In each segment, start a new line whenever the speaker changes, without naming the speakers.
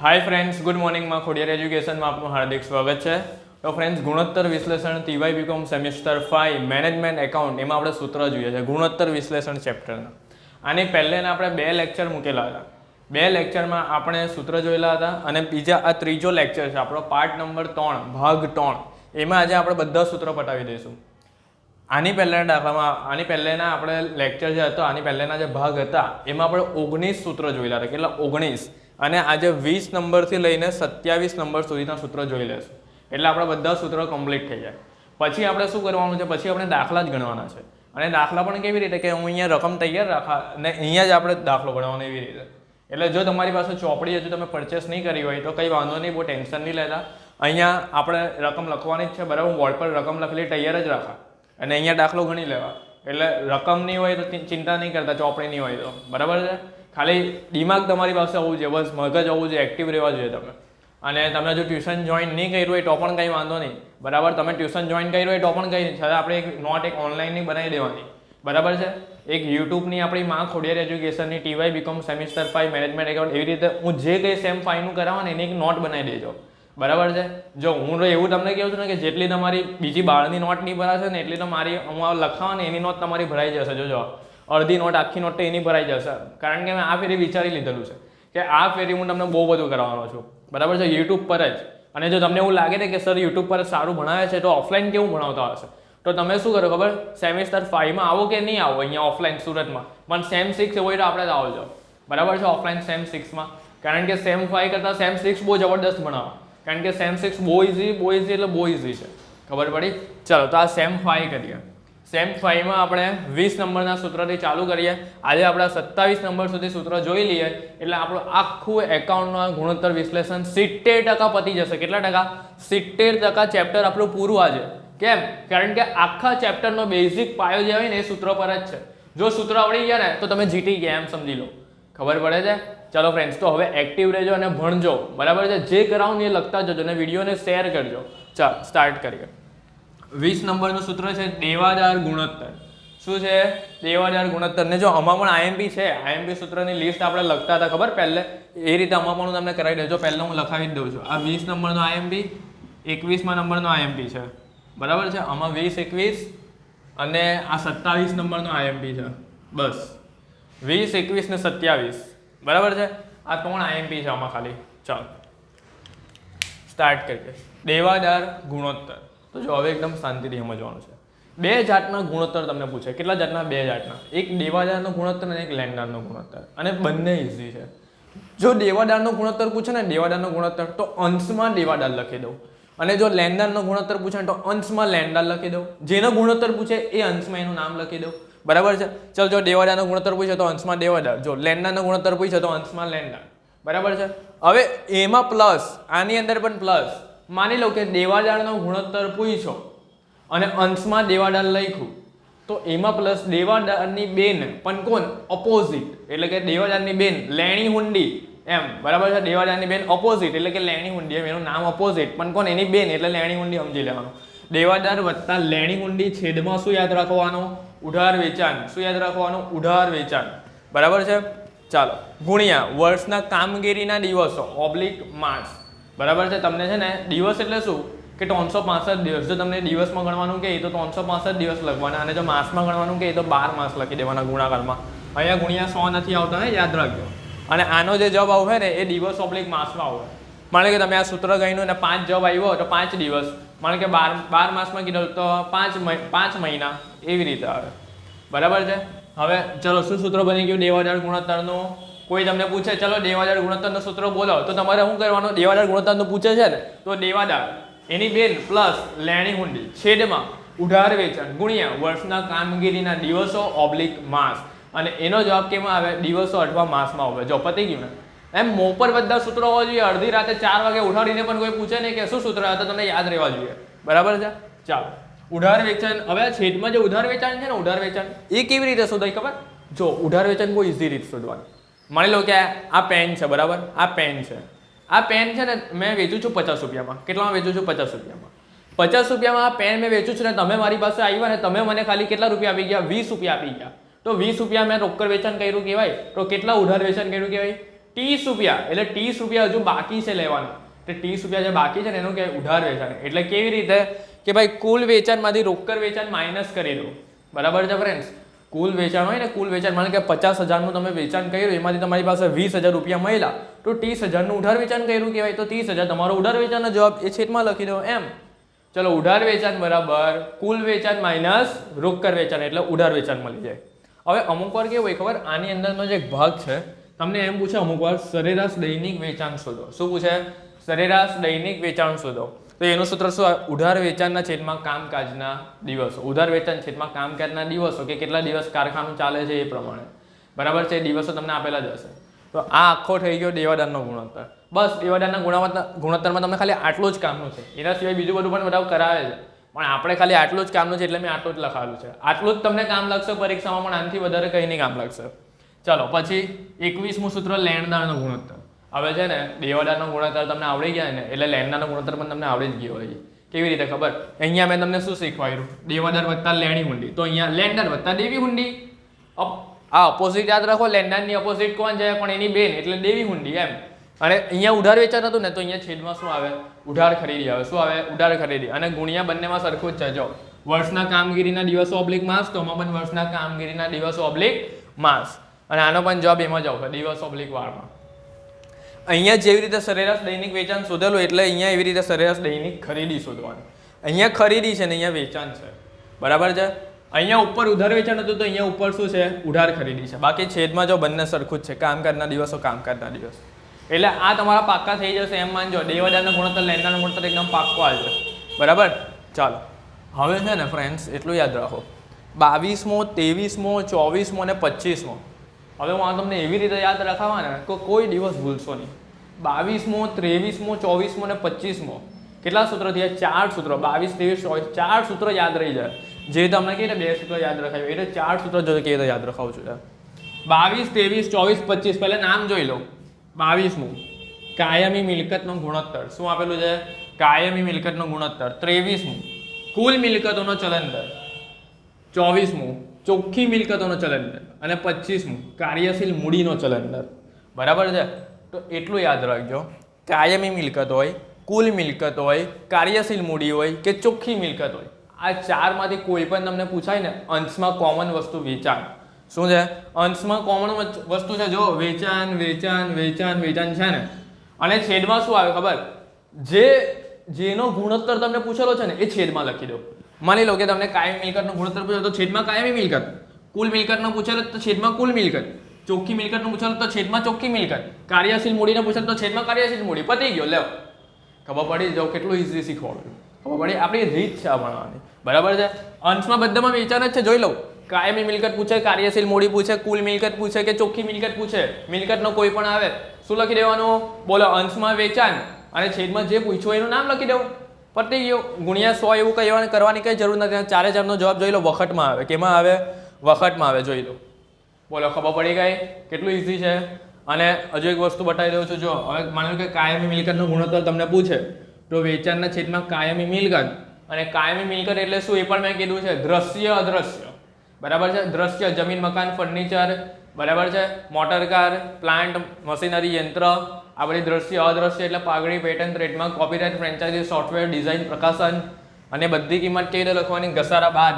હાય friends good મોર્નિંગમાં ખોડિયાર એજ્યુકેશનમાં આપનું હાર્દિક સ્વાગત છે. તો ફ્રેન્ડ્સ ગુણોત્તર વિશ્લેષણ TY BCom semester five management account એમાં આપણે સૂત્ર જોઈએ છે, ગુણોત્તર વિશ્લેષણ ચેપ્ટરના આની પહેલેના આપણે બે લેક્ચર મૂકેલા હતા. બે લેક્ચરમાં આપણે સૂત્ર જોયેલા હતા અને બીજા, આ ત્રીજો લેક્ચર છે, આપણો પાર્ટ નંબર ત્રણ, ભાગ ત્રણ. એમાં આજે આપણે બધા સૂત્રો પટાવી દઈશું. આની પહેલાંના દાખલામાં, આની પહેલાંના આપણે લેક્ચર જે હતો, આની પહેલાંના જે ભાગ હતા, એમાં આપણે ઓગણીસ સૂત્ર જોયેલા હતા. કેટલા? ઓગણીસ. અને આજે વીસ નંબરથી લઈને સત્યાવીસ નંબર સુધીના સૂત્રો જોઈ લેશું. એટલે આપણા બધા સૂત્રો કમ્પ્લીટ થઈ જાય. પછી આપણે શું કરવાનું છે? પછી આપણે દાખલા જ ગણવાના છે. અને દાખલા પણ કેવી રીતે? કે હું અહીંયા રકમ તૈયાર રાખા અને અહીંયા જ આપણે દાખલો ગણવાનો એવી રીતે. એટલે જો તમારી પાસે ચોપડી હજુ તમે પરચેસ નહીં કરી હોય તો કંઈ વાંધો નહીં, બહુ ટેન્શન નહીં લેતા. અહીંયા આપણે રકમ લખવાની જ છે. બરાબર, હું બોર્ડ પર રકમ લખેલી, તૈયાર જ રાખા. અને અહીંયા દાખલો ગણી લેવા. એટલે રકમ નહીં હોય તો ચિંતા નહીં કરતા, ચોપડી નહીં હોય તો. બરાબર છે? ખાલી દિમાગ તમારી પાસે હોવું જોઈએ, બસ મગજ હોવું જોઈએ એક્ટિવ રહેવા જોઈએ તમે. અને તમે જો ટ્યુશન જોઈન નહીં કર્યું હોય તો પણ કંઈ વાંધો નહીં. બરાબર, તમે ટ્યુશન જોઈન કર્યું હોય તો પણ કંઈ છતાં આપણે એક નોટ એક ઓનલાઈનની બનાવી દેવાની. બરાબર છે? એક યુટ્યુબની આપણી માં Khodiyar એજ્યુકેશનની TY BCom semester five management account એવી રીતે હું જે કંઈ સેમ ફાઈવનું કરાવવા ને એની એક નોટ બનાવી દેજો. બરાબર છે? જો હું એવું તમને કહું છું ને કે જેટલી તમારી બીજી બાળની નોટ નહીં ભરાશે ને એટલી તો મારી હું આ લખાવા ને એની નોટ તમારી ભરાઈ જશે. જોજો અડધી નોટ, આખી નોટ તો એની ભરાઈ જશે. કારણ કે મેં આ ફેરી વિચારી લીધેલું છે કે આ ફેરી હું તમને બહુ બધું કરાવવાનો છું. બરાબર છે? યુટ્યુબ પર જ. અને જો તમને એવું લાગે ને કે, સર યુટ્યુબ પર સારું ભણાવે છે, તો ઓફલાઈન કેવું ભણાવતા હશે? તો તમે શું કરો ખબર? સેમિસ્ટર ફાઈવમાં આવો કે નહીં આવો અહીંયા ઓફલાઈન સુરતમાં? પણ સેમ સિક્સ હોય તો આપણે જ આવજો બરાબર છે? ઓફલાઈન સેમ સિક્સમાં કારણ કે સેમ ફાઈવ કરતાં સેમ સિક્સ બહુ જબરદસ્ત ભણાવો. કારણ કે સેમ સિક્સ બહુ ઇઝી બહુ ઇઝી એટલે બહુ ઇઝી છે. ખબર પડી? ચલો, તો આ સેમ ફાઈવ કરીએ. સેમ ફાઈવમાં આપણે વીસ નંબરના સૂત્રથી ચાલુ કરીએ. આજે આપણે સત્તાવીસ નંબર સુધી સૂત્ર જોઈ લઈએ. એટલે આપણું આખું એકાઉન્ટનું ગુણોત્તર વિશ્લેષણ સિત્તેર ટકા પતી જશે. કેટલા ટકા? સિત્તેર ટકા ચેપ્ટર આપણું પૂરું આજે. કેમ? કારણ કે આખા ચેપ્ટરનો બેઝિક પાયો જે હોય ને એ સૂત્ર પર જ છે. જો સૂત્ર આવડી ગયા ને, તો તમે જીતી ગયા એમ સમજી લો. ખબર પડે છે? ચાલો ફ્રેન્ડ્સ તો હવે એક્ટિવ રહેજો અને ભણજો. બરાબર છે? જે કરાવું ને એ લખતા જજો અને વિડીયોને શેર કરજો. ચાલ સ્ટાર્ટ કરીએ. વીસ નંબરનું સૂત્ર છે દેવાદાર ગુણોત્તર. શું છે? દેવાદાર ગુણોત્તર. ને જો આમાં પણ આઈએમપી છે આઈએમપી સૂત્રની લિસ્ટ આપણે લખતા હતા, ખબર? પહેલે એ રીતે આમાં પણ હું તમને કરાવી દેજો. પહેલાં હું લખાવી જ દઉં છું. આ વીસ નંબરનો આઈએમપી એકવીસમાં નંબરનો આઈએમપી છે. બરાબર છે? આમાં વીસ, એકવીસ અને આ સત્તાવીસ નંબરનો આઈએમપી છે. બસ. વીસ, એકવીસ ને સત્યાવીસ. બરાબર છે? આ ત્રણ આઈએમપી છે આમાં ખાલી. ચાલો. સ્ટાર્ટ કરીએ. દેવાદાર ગુણોત્તર. તો જો હવે એકદમ શાંતિથી સમજવાનું છે. બે જાતના ગુણોત્તર તમને પૂછે. કેટલા જાતના? બે જાતના. એક દેવાદારનો ગુણોત્તર અને એક લેન્ડારનો ગુણોત્તર. અને બંને ઇઝી છે. જો દેવાદારનો ગુણોત્તર પૂછે ને દેવાદારનો ગુણોત્તર, તો અંશમાં દેવાદાર લખી દઉં. અને જો લેન્ડારનો ગુણોત્તર પૂછે ને તો અંશમાં લેન્ડાર લખી દઉં. જેનો ગુણોત્તર પૂછે એ અંશમાં એનું નામ લખી દઉં. બરાબર છે? ચલો, જો દેવાદારનો ગુણોત્તર પૂછે તો અંશમાં દેવાદાર. જો લેન્ડારનો ગુણોત્તર પૂછે તો અંશમાં લેન્ડાર બરાબર છે? હવે એમાં પ્લસ આની અંદર પણ પ્લસ માની લો કે દેવાદાળનો ગુણોત્તર પૂછો અને અંશમાં દેવાદાળ લખ્યું, તો એમાં પ્લસ દેવાદાળની બેન, પણ કોણ? ઓપોઝિટ એટલે કે દેવાદાળની બેન, લેણી હુંડી. એમ, બરાબર છે? દેવાદાળની બેન ઓપોઝિટ એટલે કે લેણી હુંડી, એમ, એનું નામ ઓપોઝિટ પણ કોણ? એની બેન, એટલે લેણી હુંડી સમજી લેવાનું. દેવાદાર વત્તા લેણી હુંડી છેદમાં શું યાદ રાખવાનું? ઉધાર વેચાણ. શું યાદ રાખવાનું? ઉધાર વેચાણ. બરાબર છે? ચાલો. ગુણ્યા, વર્ષના કામગીરીના દિવસો. ઓબ્લિક માસ બરાબર છે? તમને છે ને દિવસ એટલે શું? કે ત્રણસો પાસઠ દિવસ. જો તમને દિવસમાં ગણવાનું કે તો ત્રણસો પાસઠ દિવસ લખવાના અને જો માસમાં ગણવાનું કે તો બાર માસ લખી દેવાના ગુણાકારમાં. અહીંયા ગુણ્યા સો નથી આવતા ને યાદ રાખજો. અને આનો જે જવાબ આવશે ને, એ દિવસ ઓબ્લિક માસમાં આવે માનો કે તમે આ સૂત્ર ગણ્યું અને પાંચ જવાબ આવ્યો તો પાંચ દિવસ. માનો કે બાર બાર માસમાં કીધું તો પાંચ પાંચ મહિના. એવી રીતે આવે. બરાબર છે? હવે ચલો, શું સૂત્ર બની ગયું? દેવાદાર ગુણોત્તરનું? કોઈ તમને પૂછે, ચલો, દેવાદાર ગુણોત્તરનું સૂત્ર બોલો તો તમારે શું કરવાનું? દેવાદાર ગુણોત્તરનું પૂછે છે ને, તો દેવાદાર, એની બેન પ્લસ લેણી હુંડી, છેદમાં ઉધાર વેચાણ, ગુણ્યા વર્ષના કામગીરીના દિવસો ઓબ્લિક માસ. અને એનો જવાબ કેમાં આવે? દિવસો અથવા માસમાં આવે. જો પતી ગયું ને. એમ મો પર બધા સૂત્રો હોવા જોઈએ. અડધી રાતે ચાર વાગે ઉઠાડીને પણ કોઈ પૂછે નહીં કે શું સૂત્ર હતા તમને યાદ રહેવા જોઈએ. બરાબર છે? ચાલો. ઉધાર વેચાણ, હવે છેદમાં જે ઉધાર વેચાણ છે ને, ઉધાર વેચાણ, એ કેવી રીતે શોધાય ખબર? જો, ઉધાર વેચાણ બહુ ઇઝી રીત શોધવાની. માની લો કે આ પેન છે, બરાબર? આ પેન છે. આ પેન છે ને મેં વેચું છું પચાસ રૂપિયામાં. કેટલામાં વેચું છું? પચાસ રૂપિયામાં. પચાસ રૂપિયામાં આ પેન મેં વેચું છું ને તમે મારી પાસે આવ્યા ને તમે મને ખાલી કેટલા રૂપિયા આપી ગયા? વીસ રૂપિયા આપી ગયા. તો વીસ રૂપિયા મેં રોકડ વેચાણ કર્યું કહેવાય? તો કેટલા ઉધાર વેચાણ કર્યું કહેવાય? ત્રીસ રૂપિયા. એટલે ત્રીસ રૂપિયા હજુ બાકી છે લેવાનું. તો ત્રીસ રૂપિયા જે બાકી છે ને એનું કે ઉધાર વેચાણ. એટલે કેવી રીતે? કે ભાઈ કુલ વેચાણમાંથી રોકડ વેચાણ માઇનસ કરી દો. બરાબર છે ફ્રેન્ડ્સ કુલ વેચાણ હોય ને, કુલ વેચાણ, માનો કે પચાસ હજારનું તમે વેચાણ કર્યું, એમાંથી તમારી પાસે વીસ હજાર રૂપિયા મળ્યા, તો ત્રીસ હજારનું ઉધાર વેચાણ કર્યું કહેવાય. તો ત્રીસ હજાર તમારો ઉધાર વેચાણનો જવાબ એ છેદમાં લખી દો એમ. ચલો, ઉધાર વેચાણ બરાબર, કુલ વેચાણ માઇનસ રોકડ વેચાણ, એટલે ઉધાર વેચાણ મળી જાય. હવે અમુક વાર કેવું હોય ખબર આની અંદરનો જે એક ભાગ છે, તમને એમ પૂછે, અમુક વાર સરેરાશ દૈનિક વેચાણ શોધો. શું પૂછે? સરેરાશ દૈનિક વેચાણ શોધો. તો એનું સૂત્ર શું? ઉધાર વેચાણના છેદમાં કામકાજના દિવસો. ઉધાર વેચાણ છેદમાં કામકાજના દિવસો કે કેટલા દિવસ કારખાનું ચાલે છે એ પ્રમાણે. બરાબર છે? એ દિવસો તમને આપેલા જ હશે. તો આ આખો થઈ ગયો દેવાદારનો ગુણોત્તર. બસ દેવાદારના ગુણોત્તર ગુણોત્તરમાં તમને ખાલી આટલું જ કામનું છે. એના સિવાય બીજું બધું પણ બધા કરાવે છે. પણ આપણે ખાલી આટલું જ કામનું છે એટલે મેં આટલું જ લખાવ્યું છે. આટલું જ તમને કામ લાગશે, પરીક્ષામાં પણ આનાથી વધારે કંઈ નહીં કામ લાગશે. ચલો, પછી એકવીસમું સૂત્ર લેણદારનો ગુણોત્તર. હવે છે ને, દેવાદારનો ગુણોત્તર તમને આવડી ગયા ને, એટલે લેણદારનો ગુણોત્તર પણ તમને આવડી જ ગયો હોય કેવી રીતે ખબર? અહીંયા મેં તમને શું શીખવાડ્યું? દેવાદાર વત્તા લેણી હુંડી. તો અહીંયા લેન્ડર વત્તા દેવી હુંડી. આ ઓપોઝિટ યાદ રાખો લેન્ડરની ઓપોઝિટ કોણ છે? પણ એની બેન, એટલે દેવી હુંડી એમ. અને અહીંયા ઉધાર વેચાણ હતું ને, તો અહીંયા છેદમાં શું આવે? ઉધાર ખરીદી આવે. શું આવે? ઉધાર ખરીદી. અને ગુણ્યા બંનેમાં સરખું જ છે. જો, વર્ષના કામગીરીના દિવસો ઓબ્લિક માસ, તો આમાં પણ વર્ષના કામગીરીના દિવસો ઓબ્લિક માસ. અને આનો પણ જવાબ એમાં જ આવશે, દિવસ ઓબ્લિક વારમાં. અહીંયા જેવી રીતે સરેરાશ દૈનિક વેચાણ શોધેલું એટલે અહીંયા એવી રીતે સરેરાશ દૈનિક ખરીદી શોધવાની. અહીંયા ખરીદી છે ને અહીંયા વેચાણ છે. બરાબર છે? અહીંયા ઉપર ઉધાર વેચાણ હતું તો અહીંયા ઉપર શું છે? ઉધાર ખરીદી છે. બાકી છેદમાં જો બંને સરખું જ છે. કામકાજના દિવસો કામકાજના દિવસ. એટલે આ તમારા પાક્કા થઈ જશે એમ માનજો. દેવાદારના ગુણોત્તર લેનારના ગુણોત્તર એકદમ પાક્કો આવશે બરાબર? ચાલો. હવે છે ને ફ્રેન્ડ્સ એટલું યાદ રાખો. બાવીસમો, ત્રેવીસમો, ચોવીસમો અને પચીસમો. હવે હું આ તમને એવી રીતે યાદ રખાવાના કે કોઈ દિવસ ભૂલશો નહીં. બાવીસમો, ત્રેવીસમો, ચોવીસમો અને પચીસમો કેટલા સૂત્રો થયા? ચાર સૂત્રો. બાવીસ, ત્રેવીસ, ચોવીસ. ચાર સૂત્રો યાદ રહી જાય. જે તમને કહીએ બે સૂત્રો યાદ રખાય? એટલે ચાર સૂત્ર જો કહીએ તો યાદ રખાવું છું બાવીસ, ત્રેવીસ, ચોવીસ પચીસ પહેલાં નામ જોઈ લો. બાવીસમું. કાયમી મિલકતનો ગુણોત્તર. શું આપેલું છે? કાયમી મિલકતનો ગુણોત્તર. ત્રેવીસમું. કુલ મિલકતોનો ચલન દર. ચોવીસમું. ચોખ્ખી મિલકતોનો ચલન દર અને પચીસમું કાર્યશીલ મૂડીનો ચલન દર બરાબર છે? તો એટલું યાદ રાખજો, કાયમી મિલકત હોય, કુલ મિલકત હોય, કાર્યશીલ મૂડી હોય કે ચોખ્ખી મિલકત હોય, આ ચારમાંથી કોઈ પણ તમને પૂછાય ને, અંશમાં કોમન વસ્તુ વેચાણ. શું છે? અંશમાં કોમન વસ્તુ છે જો વેચાણ વેચાણ વેચાણ વેચાણ છે ને? અને છેદમાં શું આવે ખબર? જે, જેનો ગુણોત્તર તમને પૂછેલો છે ને, એ છેદમાં લખી દો. માની લો કે તમને કાયમી મિલકતનો ગુણોત્તર પૂછો તો છેદમાં કાયમી મિલકત. કુલ મિલકતનો પૂછેલો તો છેદમાં કુલ મિલકત. ચોખ્ખી મિલકતનું પૂછેલો તો છેદમાં ચોખ્ખી મિલકત. કાર્યશીલ મૂડીને પૂછેલો તો છેદમાં કાર્યશીલ મૂડી. પતી ગયો લેવ ખબર પડી? જાઓ કેટલું ઇઝી શીખવાડું. ખબર પડી? આપણી રીત છે આ ભણવાની. બરાબર છે? અંશમાં બધામાં વેચાણ જ છે. જોઈ લઉં કાયમી મિલકત પૂછે, કાર્યશીલ મૂડી પૂછે, કુલ મિલકત પૂછે કે ચોખ્ખી મિલકત પૂછે? મિલકતનો કોઈ પણ આવે. શું લખી દેવાનું? બોલો, અંશમાં વેચાણ. અને છેદમાં જે પૂછ્યું એનું નામ લખી દેવું પતી ગુણ્યા સો એવું કહેવાની કરવાની કંઈ જરૂર નથી. ચારે ચારનો જવાબ જોઈ લો, વખતમાં આવે. કેમાં આવે? વખતમાં આવે, જોઈ લો. બોલો, ખબર પડી ગઈ? કેટલું ઇઝી છે? અને હજુ એક વસ્તુ બતાવી દઉં છું. જો, હવે માની કે કાયમી મિલકતનો ગુણોત્તર તમને પૂછે, તો વેચાણના છેદમાં કાયમી મિલકત. અને કાયમી મિલકત એટલે શું? એ પણ મેં કીધું છે. દ્રશ્ય અદ્રશ્ય. બરાબર છે? દ્રશ્ય, જમીન, મકાન, ફર્નિચર બરાબર છે? મોટર કાર પ્લાન્ટ મશીનરી યંત્ર, આ બધી દ્રશ્ય, અદ્રશ્ય એટલે પાઘડી pattern trademark copyright franchise software design પ્રકાશન અને બધી કિંમત કેવી રીતે લખવાની? ઘસારા બાદ.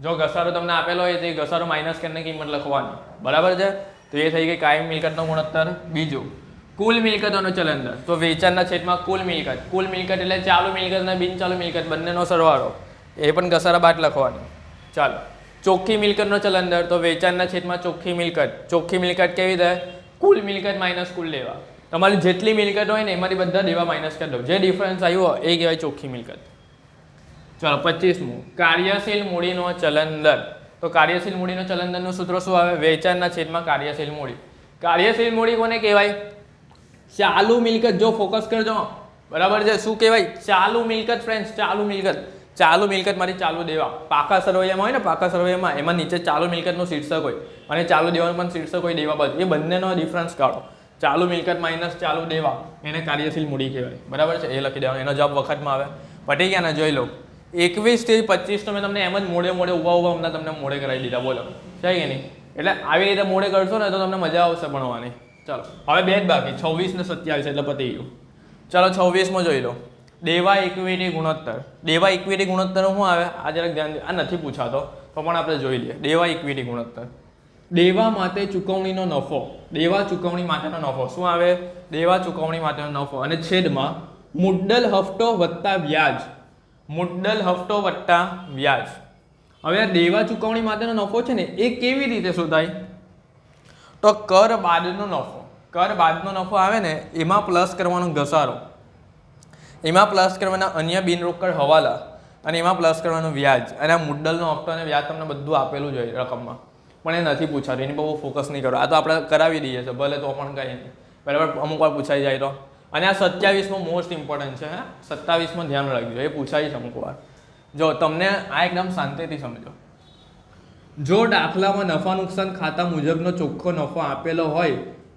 જો ઘસારો તમને આપેલો હોય તો એ ઘસારો માઇનસ કરીને કિંમત લખવાની. બરાબર છે? તો એ થઈ ગઈ કાયમ મિલકતનો ગુણોત્તર. બીજું, કુલ મિલકતોનો ચલંદર તો વેચાણના છેદમાં કુલ મિલકત. કુલ મિલકત એટલે ચાલુ મિલકત અને બિનચાલુ મિલકત બંનેનો સરવાળો. એ પણ ઘસારા બાદ લખવાનો. ચાલો. ચોખ્ખી મિલકતનો ચલન દર તો વેચાણના છેદમાં ચોખ્ખી મિલકત. ચોખ્ખી મિલકત કેવી થાય? કુલ મિલકત માઇનસ કુલ દેવા તમારી જેટલી મિલકત હોય ને, એમાંથી બધા દેવા માઇનસ કરી દો. જે ડિફરન્સ આવ્યો એ કહેવાય ચોખ્ખી મિલકત. ચાલો, પચીસમું. કાર્યશીલ મૂડીનો ચલન દર તો કાર્યશીલ મૂડીનો ચલન દરનું સૂત્ર શું આવે? વેચાણના છેદમાં કાર્યશીલ મૂડી. કાર્યશીલ મૂડી કોને કહેવાય? ચાલુ મિલકત, જો ફોકસ કરજો. બરાબર છે? શું કહેવાય? ચાલુ મિલકત ફ્રેન્ડ્સ ચાલુ મિલકત. ચાલુ મિલકત મારી ચાલુ દેવા. પાકા સરવૈયામાં હોય ને, પાકા સરવૈયામાં એમાં નીચે ચાલુ મિલકતનું શીર્ષક હોય. અને ચાલુ દેવાનું પણ શીર્ષક હોય દેવા બાજુ. એ બંનેનો ડિફરન્સ કાઢો. ચાલુ મિલકત માઇનસ ચાલુ દેવા. એને કાર્યશીલ મૂડી કહેવાય. બરાબર છે? એ લખી દેવાનું. એનો જવાબ વખતમાં આવે. પટી ગયા ને, જોઈ લો. એકવીસથી પચીસનો મેં તમને એમ જ મોડે મોડે ઊભા ઊભા હમણાં તમને મોડે કરાવી દીધા. બોલો. છે કે નહીં? એટલે આવી રીતે મોડે કરશો ને તો તમને મજા આવશે ભણવાની. ચાલો. હવે બે જ બાકી. છવ્વીસ ને સત્યાવીસ એટલે પતી ગયું. ચાલો, છવ્વીસમાં જોઈ લો. દેવા ઇક્વિટી ગુણોત્તર. દેવા ઇક્વિટી ગુણોત્તર શું આવે? આ જરાક ધ્યાન આ નથી પૂછાતો, તો પણ આપણે જોઈ લઈએ. દેવા ઇક્વિટી ગુણોત્તર. દેવા માટે ચૂકવણીનો નફો. દેવા ચૂકવણી માટેનો નફો. શું આવે? દેવા ચૂકવણી માટેનો નફો. અને છેદમાં મુદ્દલ હફતો વત્તા વ્યાજ. મુદ્દલ હફતો વત્તા વ્યાજ. હવે આ દેવા ચૂકવણી માટેનો નફો છે ને, એ કેવી રીતે શોધાય? તો કર બાદનો નફો. કર બાદનો નફો આવે ને, એમાં પ્લસ કરવાનો ઘસારો. એમાં પ્લસ કરવાના અન્ય બિનરોકડ હવાલા અને એમાં પ્લસ કરવાનું વ્યાજ. અને આ મુદ્દલનો હપ્તો અને વ્યાજ તમને બધું આપેલું જ હોય રકમમાં. પણ એ નથી પૂછાતું, એની બહુ ફોકસ નહીં કરો. આ તો આપણે કરાવી દઈએ છીએ, ભલે તો પણ કંઈ નહીં. બરાબર? અમુક વાર પૂછાઈ જાય તો. અને આ સત્યાવીસમાં મોસ્ટ ઇમ્પોર્ટન્ટ છે સત્તાવીસમાં ધ્યાન રાખજો. એ પૂછાય છે અમુક વાર. જો, તમને આ એકદમ શાંતિથી સમજો. જો દાખલામાં નફા નુકસાન ખાતા મુજબનો ચોખ્ખો નફો આપેલો હોય,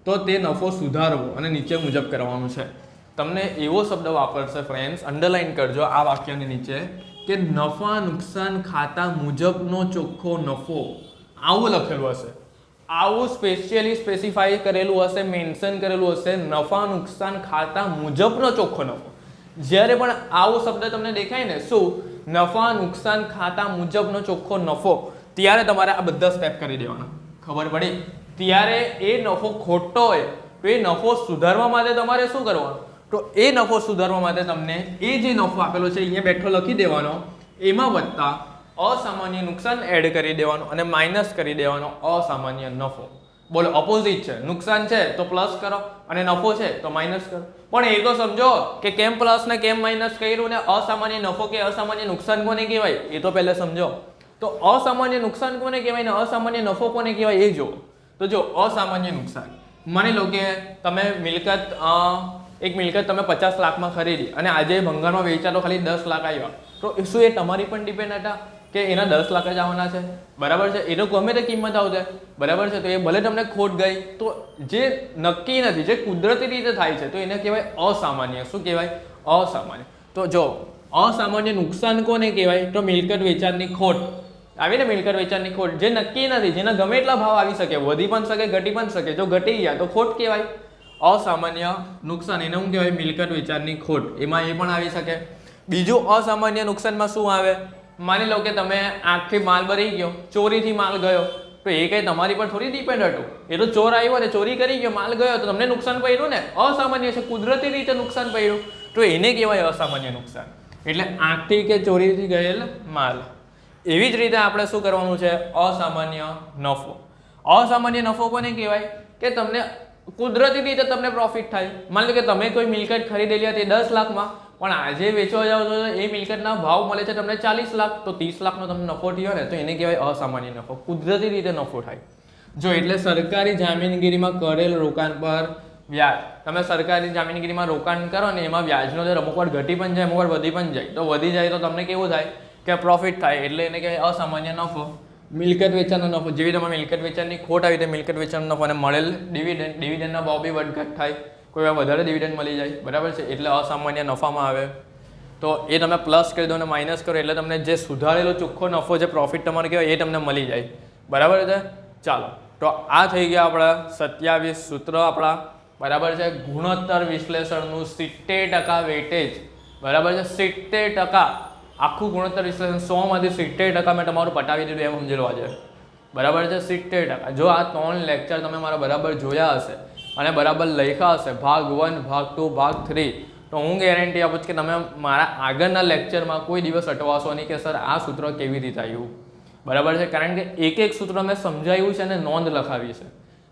તો તે નફો સુધારવો અને નીચે મુજબ કરવાનું છે. તમને એવો શબ્દ વાપરશે ફ્રેન્ડ્સ અંડરલાઈન કરજો આ વાક્યની નીચે કે નફા નુકસાન ખાતા મુજબનો ચોખ્ખો નફો. આવું લખેલું હશે. આવું સ્પેશિયલી સ્પેસિફાઈ કરેલું હશે મેન્શન કરેલું હશે, નફા નુકસાન ખાતા મુજબનો ચોખ્ખો નફો. જ્યારે પણ આવો શબ્દ તમને દેખાય ને, શું? નફા નુકસાન ખાતા મુજબનો ચોખ્ખો નફો. ત્યારે તમારે આ બધા સ્ટેપ કરી દેવાના. ખબર પડી? ત્યારે એ નફો ખોટો હોય, તો એ નફો સુધારવા માટે તમારે શું કરવાનું? તો એ નફો સુધારવા માટે તમને એ જે નફો આપેલો છે, અહીંયા બેઠો લખી દેવાનો, એમાં વત્તા અસામાન્ય નુકસાન એડ કરી દેવાનું અને માઇનસ કરી દેવાનો અસામાન્ય નફો. બોલો ઓપોઝિટ છે. નુકસાન છે તો પ્લસ કરો અને નફો છે તો માઇનસ કરો. પણ એ તો સમજો કે કેમ પ્લસ ને કેમ માઇનસ કર્યું ને અસામાન્ય નફો કે અસામાન્ય નુકસાન કોને કહેવાય? એ તો પહેલા સમજો. તો અસામાન્ય નુકસાન કોને કહેવાય ને અસામાન્ય નફો કોને કહેવાય એ જુઓ. તો જો અસામાન્ય નુકસાન. માની લો કે તમે મિલકત એક મિલકત તમે પચાસ લાખમાં ખરીદી અને આજે ભંગારમાં વેચા તો ખાલી દસ લાખ આવ્યા. તો શું એ તમારી પણ ડિપેન્ડ હતા કે એના દસ લાખ જ આવવાના છે? બરાબર છે? એનો ગમે તે કિંમત આવશે. બરાબર છે? તો એ ભલે તમને ખોટ ગઈ, તો જે નક્કી નથી, જે કુદરતી રીતે થાય છે, તો એને કહેવાય અસામાન્ય. શું કહેવાય? અસામાન્ય. તો જો, અસામાન્ય નુકસાન કોને કહેવાય? તો મિલકત વેચાણની ખોટ. આવી ને મિલકત વેચાણની ખોટ. જે નક્કી નથી, જેના ગમે એટલા ભાવ આવી શકે, વધી પણ શકે, ઘટી પણ શકે. જો ઘટી ગયા, તો ખોટ કહેવાય. અસામાન્ય નુકસાન એને શું કહેવાય? મિલકત વેચાણની ખોટ. એમાં એ પણ આવી શકે. બીજું અસામાન્ય નુકસાનમાં શું આવે? માની લો કે તમે આંખથી માલ ભરી ગયો, ચોરીથી માલ ગયો, તો એ કંઈ તમારી પર થોડી ડિપેન્ડ હતું. એ તો ચોર આવ્યો ને, ચોરી કરી ગયો, માલ ગયો, તો તમને નુકસાન પડ્યું ને? અસામાન્ય છે, કુદરતી રીતે નુકસાન પડ્યું. તો એને કહેવાય અસામાન્ય નુકસાન. એટલે આંખથી કે ચોરીથી ગયેલ માલ. એવી જ રીતે આપણે શું કરવાનું છે? અસામાન્ય નફો. અસામાન્ય નફો કોને કહેવાય? કે તમને કુદરતી રીતે તમને પ્રોફિટ થાય. માની લો કે તમે કોઈ મિલકત ખરીદેલી હતી દસ લાખમાં, પણ આજે વેચવા જાઓ તો એ મિલકતના ભાવ મળે છે તમને ચાલીસ લાખ, તો ત્રીસ લાખનો તમને નફો થયો ને, તો એને કહેવાય અસામાન્ય નફો. કુદરતી રીતે નફો થાય. જો એટલે સરકારી જામીનગીરીમાં કરેલ રોકાણ પર વ્યાજ. તમે સરકારી જામીનગીરીમાં રોકાણ કરો ને, એમાં વ્યાજનો દર અમુક વાર ઘટી પણ જાય, અમુક વાર વધી પણ જાય. તો વધી જાય તો તમને કેવું થાય? કે પ્રોફિટ થાય. એટલે એને કહેવાય અસામાન્ય નફો. મિલકત વેચાણનો નફો, જેવી તમારે મિલકત વેચાણની ખોટ આવી રીતે મિલકત વેચાણનો નફો અને મળેલ ડિવિડન્ડ ડિવિડન્ડના ભાવ બી વધઘટ થાય, કોઈ વાર વધારે ડિવિડન્ડ મળી જાય, બરાબર છે? એટલે અસામાન્ય નફામાં આવે. તો એ તમે પ્લસ કરી દો અને માઇનસ કરો, એટલે તમને જે સુધારેલો ચોખ્ખો નફો, જે પ્રોફિટ તમારે કહેવાય, એ તમને મળી જાય. બરાબર છે? ચાલો. તો આ થઈ ગયા આપણા સત્યાવીસ સૂત્ર આપણા. બરાબર છે? ગુણોત્તર વિશ્લેષણનું સિત્તેર ટકા વેટેજ બરાબર છે? સિત્તેર ટકા. આખું ગુણોત્તર વિશ્લેષણ સોમાંથી સિત્તેર ટકા મેં તમારું પટાવી દીધું એમ સમજી લો આજે. બરાબર છે? સિત્તેર ટકા. જો આ ત્રણ લેક્ચર તમે મારા બરાબર જોયા હશે અને બરાબર લખ્યા હશે, ભાગ વન ભાગ ટુ ભાગ થ્રી તો હું ગેરંટી આપું છું કે તમે મારા આગળના લેક્ચરમાં કોઈ દિવસ અટવાશો નહીં કે સર આ સૂત્ર કેવી રીતે આવ્યું. બરાબર છે? કારણ કે એક એક સૂત્ર મેં સમજાવ્યું છે અને નોંધ લખાવી છે.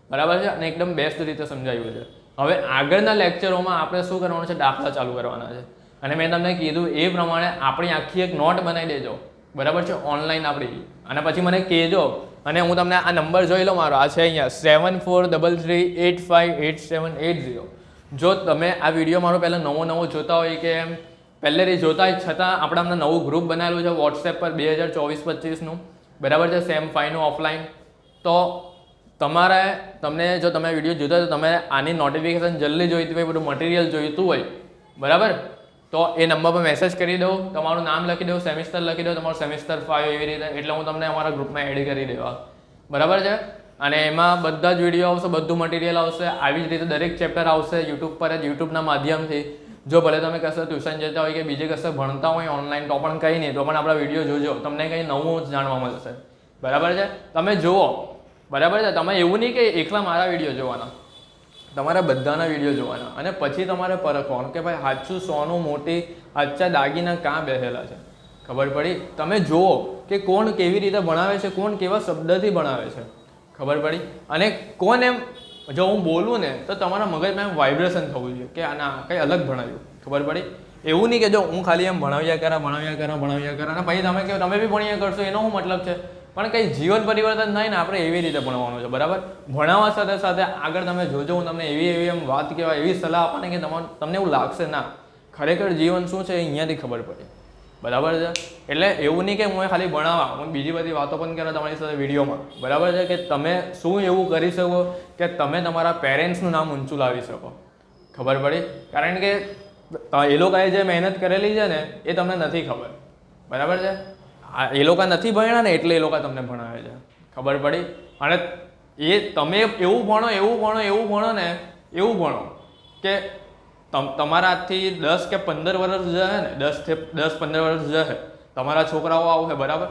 બરાબર છે? અને એકદમ બેસ્ટ રીતે સમજાવ્યું છે. હવે આગળના લેક્ચરોમાં આપણે શું કરવાનું છે? દાખલા ચાલુ કરવાના છે. અને મેં તમને કીધું એ પ્રમાણે આપણી આખી એક નોટ બનાવી દેજો. બરાબર છે? ઓનલાઈન આપણી. અને પછી મને કહેજો. અને હું તમને આ નંબર જોઈ લો મારો આ છે અહીંયા. Seven four double three eight five eight seven eight zero જો તમે આ વીડિયો મારો પહેલાં નવો નવો જોતા હોય કે એમ પહેલેથી જોતા છતાં આપણે હમણાં નવું ગ્રુપ બનાવેલું છે વોટ્સએપ પર બે હજાર ચોવીસ પચીસનું. બરાબર છે? સેમ ફાઈનું ઓફલાઈન તો તમારે તમને જો તમે વીડિયો જોતા તો તમે આની નોટિફિકેશન જલ્દી જોઈતી હોય, બધું મટીરિયલ જોઈતું હોય. બરાબર? તો એ નંબર પર મેસેજ કરી દો તમારું નામ લખી દો સેમિસ્ટર લખી દો તમારું સેમિસ્ટર ફાઈવ એવી રીતે, એટલે હું તમને અમારા ગ્રુપમાં એડ કરી દેવા. બરાબર છે? અને એમાં બધા જ વીડિયો આવશે, બધું મટીરિયલ આવશે, આવી જ રીતે દરેક ચેપ્ટર આવશે યુટ્યુબ પર જ યુટ્યુબના માધ્યમથી. જો ભલે તમે કશે ટ્યુશન જતા હોય કે બીજે કશે ભણતા હોય ઓનલાઈન તો પણ કંઈ નહીં, તો પણ આપણા વીડિયો જોજો. તમને કંઈ નવું જ જાણવા મળશે. બરાબર છે? તમે જુઓ. બરાબર છે? તમે એવું નહીં કે એકલા મારા વીડિયો જોવાના. તમારે બધાના વીડિયો જોવાના. અને પછી તમારે પરખવાનું કે ભાઈ સાચું સોનું, મોટી સાચા દાગીના કાં બેસેલા છે? ખબર પડી? તમે જુઓ કે કોણ કેવી રીતે ભણાવે છે, કોણ કેવા શબ્દથી ભણાવે છે. ખબર પડી? અને કોણ એમ, જો હું બોલું ને, તો તમારા મગજમાં એમ વાઇબ્રેશન થવું જોઈએ કે આના કંઈ અલગ ભણાવ્યું ખબર પડી? એવું નહીં કે જો હું ખાલી એમ ભણાવ્યા કરા ભણાવ્યા કરા ભણાવ્યા કરા, અને પછી તમે કહો, તમે બી ભણ્યા કરશો, એનો શું મતલબ છે? પણ કંઈ જીવન પરિવર્તન થાય ને આપણે એવી રીતે ભણવાનું છે, બરાબર? ભણાવવા સાથે સાથે આગળ તમે જોજો, હું તમને એવી એવી એમ વાત કહેવાય એવી સલાહ આપવાની કે તમારે તમને એવું લાગશે, ના, ખરેખર જીવન શું છે એ અહીંયાથી ખબર પડે. બરાબર છે? એટલે એવું નહીં કે હું ખાલી ભણાવવા, હું બીજી બધી વાતો પણ કરું તમારી સાથે વિડીયોમાં. બરાબર છે? કે તમે શું એવું કરી શકો કે તમે તમારા પેરેન્ટ્સનું નામ ઊંચું લાવી શકો. ખબર પડી? કારણ કે એ લોકોએ જે મહેનત કરેલી છે ને, એ તમને નથી ખબર. બરાબર છે? એ લોકો નથી ભણ્યા ને એટલે એ લોકો તમને ભણાવે છે. ખબર પડી? અને એ તમે એવું ભણો એવું ભણો એવું ભણો ને, એવું ભણો કે તમ તમારા દસ કે પંદર વર્ષ જશે ને દસથી દસ પંદર વર્ષ જશે, તમારા છોકરાઓ આવશે, બરાબર?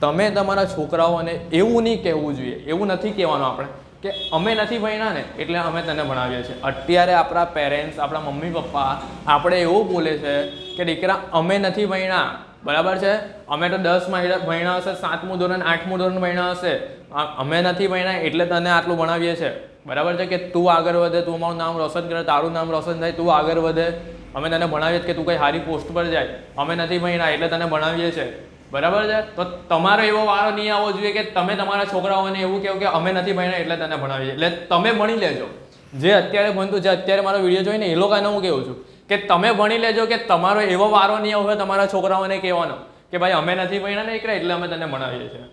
તમે તમારા છોકરાઓને એવું નહીં કહેવું જોઈએ, એવું નથી કહેવાનું આપણે કે અમે નથી ભણ્યા ને, એટલે અમે તને ભણાવીએ છીએ. અત્યારે આપણા પેરેન્ટ્સ આપણા મમ્મી પપ્પા, આપણે એવું બોલે છે કે, દીકરા, અમે નથી ભણ્યા. બરાબર છે? અમે તો દસ ભણ્યા હશે, સાતમું ધોરણ, આઠમું ધોરણ ભણ્યા હશે. અમે નથી ભણ્યા એટલે તને આટલું ભણાવીએ છીએ બરાબર છે કે તું આગળ વધે, તું અમારું નામ રોશન કરે, તારું નામ રોશન થાય, તું આગળ વધે. અમે તને ભણાવીએ કે તું કંઈ સારી પોસ્ટ પર જાય. અમે નથી ભણ્યા એટલે તને ભણાવીએ છીએ બરાબર છે? તો તમારો એવો વારો નહીં આવવો જોઈએ કે તમે તમારા છોકરાઓને એવું કહો કે અમે નથી ભણ્યા એટલે તને ભણાવીએ. એટલે તમે ભણી લેજો. જે અત્યારે ભણતું જે અત્યારે મારો વીડિયો જોઈને એ લોકોને હું કહું છું. કે તમે ભણી લેજો કે તમારો એવો વારો નહીં આવે તમારા છોકરાઓને કહેવાનો. કે ભાઈ, અમે નથી ભણ્યા ને એકરા એટલે અમે તને ભણાવીએ છીએ.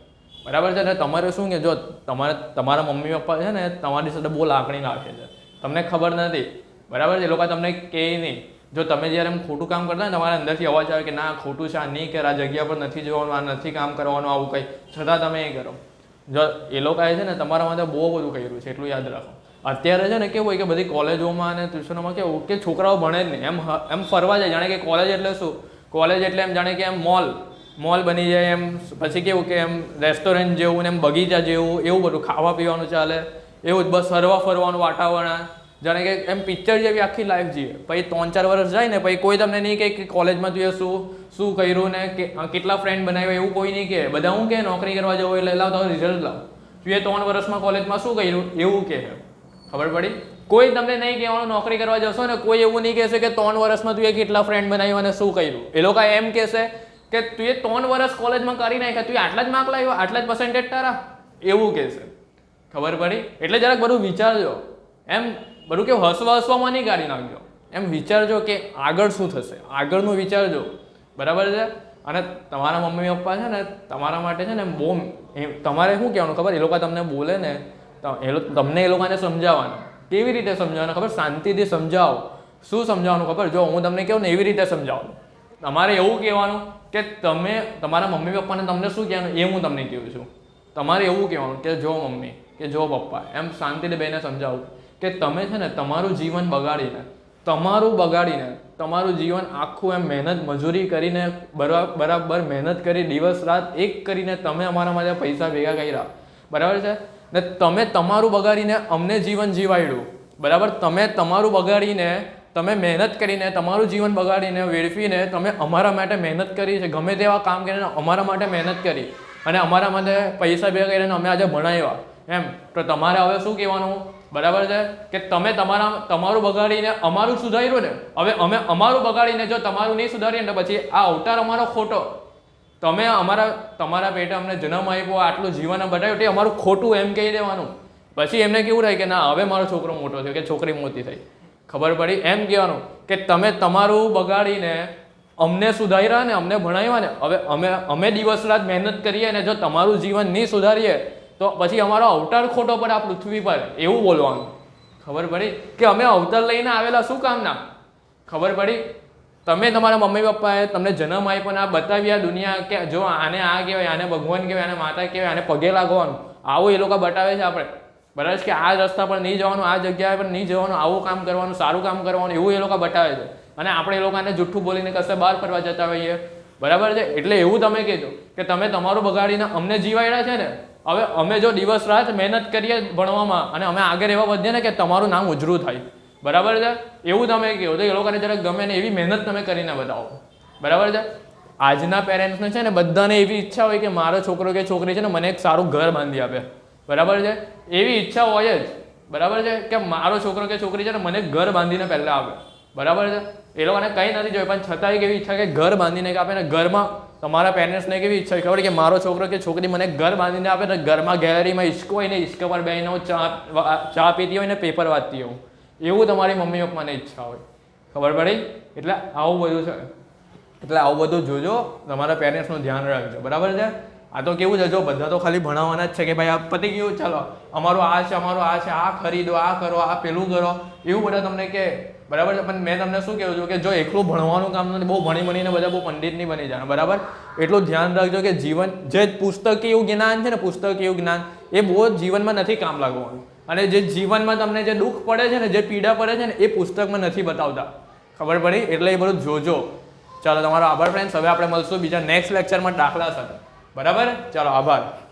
બરાબર છે? ને તમારે શું કે જો તમારે, તમારા મમ્મી પપ્પા છે ને, તમારી સાથે બહુ લાગણી રાખે છે. તમને ખબર નથી. બરાબર છે? એ લોકો તમને કહે નહીં. જો તમે જ્યારે એમ ખોટું કામ કરતા ને, તમારા અંદરથી અવાજ આવે કે ના, ખોટું છે, આ નહીં કે આ જગ્યા પર નથી જવાનું, આ નથી કામ કરવાનું, આવું કંઈ. છતાં તમે એ કરો. જો એ લોકોએ છે ને, તમારા માટે બહુ બધું કર્યું છે, એટલું યાદ રાખો. અત્યારે છે ને કેવું હોય કે બધી કોલેજોમાં અને ટ્યુશનોમાં કેવું કે છોકરાઓ ભણે જ નહીં. એમ એમ ફરવા જાય, જાણે કે કોલેજ એટલે શું? કોલેજ એટલે એમ જાણે કે એમ મોલ. મોલ બની જાય એમ, પછી કેવું કે એમ રેસ્ટોરન્ટ જેવું ને એમ બગીચા જેવું, એવું બધું ખાવા પીવાનું ચાલે. એવું જ બસ ફરવા ફરવાનું વાતાવરણ. જાણે કે એમ પિક્ચર જેવી આખી લાઈફ જીવે પછી ત્રણ ચાર વર્ષ જાય ને, પછી કોઈ તમને નહીં કહે કે કોલેજમાં જોઈએ શું શું કર્યું ને કેટલા ફ્રેન્ડ બનાવ્યા, એવું કોઈ નહીં કહે. બધા હું કે નોકરી કરવા જવું એટલે લાવ તો રિઝલ્ટ લાવ. તું એ ત્રણ વર્ષમાં કોલેજમાં શું કર્યું? એવું કહે. ખબર પડી? કોઈ તમને નહીં કહેવાનું, નોકરી કરવા જશો ને કોઈ એવું નહીં કહેશે કે ત્રણ વર્ષમાં તું એ કેટલા ફ્રેન્ડ બનાવ્યું અને શું કર્યું? એ લોકો એમ કહેશે કે તું એ ત્રણ વર્ષ કોલેજમાં કરી નાખ્યા, તું આટલા જ માર્ક લાવ્યો, આટલા જ પર્સન્ટેજ તારા? એવું કહેશે. ખબર પડી? એટલે જરાક બધું વિચારજો. એમ બધું કે હસવા હસવામાં નહીં કાઢી નાખજો. એમ વિચારજો કે આગળ શું થશે. આગળનું વિચારજો. બરાબર છે? અને તમારા મમ્મી પપ્પા છે ને, તમારા માટે છે ને બહુ તમારે શું કહેવાનું ખબર? એ લોકો તમને બોલે ને તમને એ લોકોને સમજાવવાનું. કેવી રીતે સમજાવવાનું? ખબર? શાંતિથી સમજાવો. શું સમજાવવાનું ખબર? જો હું તમને કહું ને એવી રીતે સમજાવું. તમારે એવું કહેવાનું કે તમે તમારા મમ્મી પપ્પાને તમને શું કહેવાનું? એ હું તમને કહું છું. તમારે એવું કહેવાનું કે જો મમ્મી, કે જો પપ્પા, એમ શાંતિથી બેને સમજાવું કે તમે છે ને તમારું જીવન બગાડીને, તમારું બગાડીને, તમારું જીવન આખું એમ મહેનત મજૂરી કરીને, બરા- બરાબર મહેનત કરી, દિવસ રાત એક કરીને તમે અમારા માટે પૈસા ભેગા કર્યા. બરાબર છે? ને તમે તમારું બગાડીને અમને જીવન જીવાડ્યું. બરાબર? તમે તમારું બગાડીને, તમે મહેનત કરીને તમારું જીવન બગાડીને, વેડફીને તમે અમારા માટે મહેનત કરી છે. ગમે તેવા કામ કરીને અમારા માટે મહેનત કરી. અને અમારા માટે પૈસા ભેગા કરીને અમે આજે ભણાવ્યા. એમ? તો તમારે હવે શું કહેવાનું? બરાબર છે? કે તમે તમારા, તમારું બગાડીને અમારું સુધાર્યું ને. હવે અમે અમારું બગાડીને જો તમારું નહીં સુધારીએ ને પછી આ અવતાર અમારો ખોટો. તમે અમારા, તમારા પેટે અમને જન્મ આપ્યો, આટલું જીવન બતાવ્યું, તે અમારું ખોટું એમ કહી દેવાનું. પછી એમને કેવું થાય કે, ના, હવે મારો છોકરો મોટો થયો, કે છોકરી મોટી થઈ. ખબર પડી? એમ કહેવાનું કે, તમે તમારું બગાડીને અમને સુધાર્યા ને અમને ભણાવ્યા ને, હવે અમે અમે દિવસ રાત મહેનત કરીએ ને જો તમારું જીવન નહીં સુધારીએ, તો પછી અમારો અવતાર ખોટો પડે આ પૃથ્વી પર. એવું બોલવાનું. ખબર પડી? કે અમે અવતાર લઈને આવેલા શું કામના? ખબર પડી? તમે તમારા મમ્મી પપ્પાએ તમને જન્મ આવી પણ આ બતાવ્યા દુનિયા કે જો આને આ કહેવાય, આને ભગવાન કહેવાય, આને માતા કહેવાય, આને પગે લાગવાનું. આવું એ લોકો બતાવે છે આપણે. બરાબર કે આ રસ્તા પર નહીં જવાનું, આ જગ્યાએ પર નહીં જવાનું, આવું કામ કરવાનું, સારું કામ કરવાનું, એવું એ લોકો બતાવે છે. અને આપણે એ લોકોને જુઠ્ઠું બોલીને કશે બહાર ફરવા જતા હોઈએ. બરાબર છે? એટલે એવું તમે કહેજો કે તમે તમારું બગાડીને અમને જીવાડ્યા છે ને? હવે અમે જો દિવસ રાત મહેનત કરીએ ભણવામાં અને અમે આગળ એવા વધીએ ને કે તમારું નામ ઉજળું થાય. બરાબર છે? એવું તમે કહો તો એ લોકોને જરાક ગમે ને એવી મહેનત તમે કરીને બતાવો. બરાબર છે? આજના પેરેન્ટ્સને છે ને બધાને એવી ઈચ્છા હોય કે મારો છોકરો કે છોકરી છે ને મને એક સારું ઘર બાંધી આપે. બરાબર છે? એવી ઈચ્છા હોય જ. બરાબર છે? કે મારો છોકરો કે છોકરી છે ને મને ઘર બાંધીને પહેલાં આપે. બરાબર છે? એ લોકોને કંઈ નથી જોઈએ પણ છતાં એક કેવી ઈચ્છા કે ઘર બાંધીને આપે ને ઘરમાં તમારા પેરેન્ટ્સને કેવી ઈચ્છા હોય? ખબર કે મારો છોકરો કે છોકરી મને ઘર બાંધીને આપે ને ઘરમાં ગેલેરીમાં ઈશ્કો હોય ને ઈશ્કો પર બેહીને હું ચા ચા પીતી હોય ને પેપર વાંચતી હોઉં. એવું તમારી મમ્મી પપ્પાને ઈચ્છા હોય. ખબર પડી? એટલે આવું બધું છે. એટલે આવું બધું જોજો, તમારા પેરેન્ટ્સનું ધ્યાન રાખજો. બરાબર છે? આ તો કેવું જજો બધા તો ખાલી ભણાવવાના જ છે કે ભાઈ આ પતી ગયું, ચાલો, અમારું આ છે, અમારું આ છે, આ ખરીદો, આ કરો, આ પેલું કરો. એવું બધા તમને કે, બરાબર છે? પણ મેં તમને શું કહેવું છું કે જો એકલું ભણવાનું કામ નથી, બહુ ભણી ભણીને બધા બહુ પંડિત નહીં બની જાય, બરાબર? એટલું ધ્યાન રાખજો કે જીવન, જે પુસ્તકીય જ્ઞાન છે ને પુસ્તકીય જ્ઞાન, એ બહુ જીવનમાં નથી કામ લાગવાનું. અને જે જીવનમાં તમને જે દુઃખ પડે છે ને, જે પીડા પડે છે ને, એ પુસ્તકમાં નથી બતાવતા. ખબર પડી? એટલે એ બધું જોજો. ચાલો, તમારો આભાર ફ્રેન્ડ્સ હવે આપણે મળશું બીજા નેક્સ્ટ લેક્ચરમાં દાખલા સાથે. બરાબર? ચાલો, આભાર.